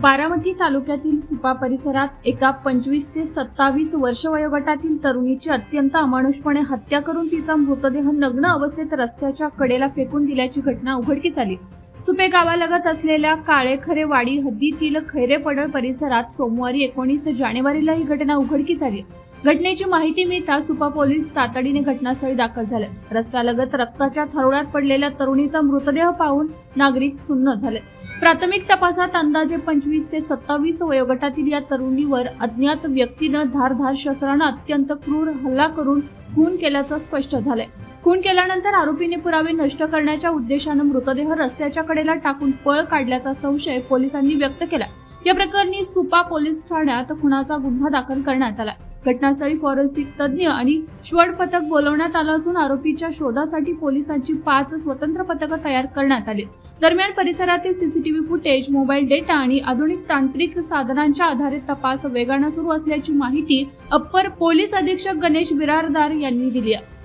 बारामती तालुक्यातील सुपा परिसरात एका पंचवीस ते सत्तावीस वर्ष वयोगटातील तरुणीची अत्यंत अमानुषपणे हत्या करून तिचा मृतदेह नग्न अवस्थेत रस्त्याच्या कडेला फेकून दिल्याची घटना उघडकीस आली. सुपे गावालगत असलेल्या काळेखरे वाडी हद्दीतील खैरेपडळ परिसरात सोमवारी एकोणीस जानेवारीला ही घटना उघडकीस आली. घटनेची माहिती मिळताच सुपा पोलीस तातडीने घटनास्थळी दाखल झाले. रस्त्यालगत रक्ताच्या थरोड्यात पडलेल्या तरुणीचा मृतदेह पाहून नागरिक सुन्न झाले. प्राथमिक तपासात अंदाजे पंचवीस ते सत्तावीस वयोगटातील या तरुणीवर अज्ञात व्यक्तीनं धारधार शस्त्रानं अत्यंत क्रूर हल्ला करून खून केल्याचं स्पष्ट झालंय. खून केल्यानंतर आरोपीने पुरावे नष्ट करण्याच्या उद्देशानं मृतदेह रस्त्याच्या कडेला टाकून पळ काढल्याचा संशय पोलिसांनी व्यक्त केला या प्रकरणी सुपा पोलीस ठाण्यात खुनाचा गुन्हा दाखल करण्यात आला घटनास्थळी फॉरेन्सिक तज्ज्ञ आणि श्वड पथक बोलवण्यात आलं असून आरोपीच्या शोधासाठी पोलिसांची पाच स्वतंत्र पथकं तयार करण्यात आली. दरम्यान परिसरातील सीसीटीव्ही फुटेज मोबाईल डेटा आणि आधुनिक तांत्रिक साधनांच्या आधारे तपास वेगानं सुरू असल्याची माहिती अप्पर पोलीस अधीक्षक गणेश बिरारदार यांनी दिली आहे.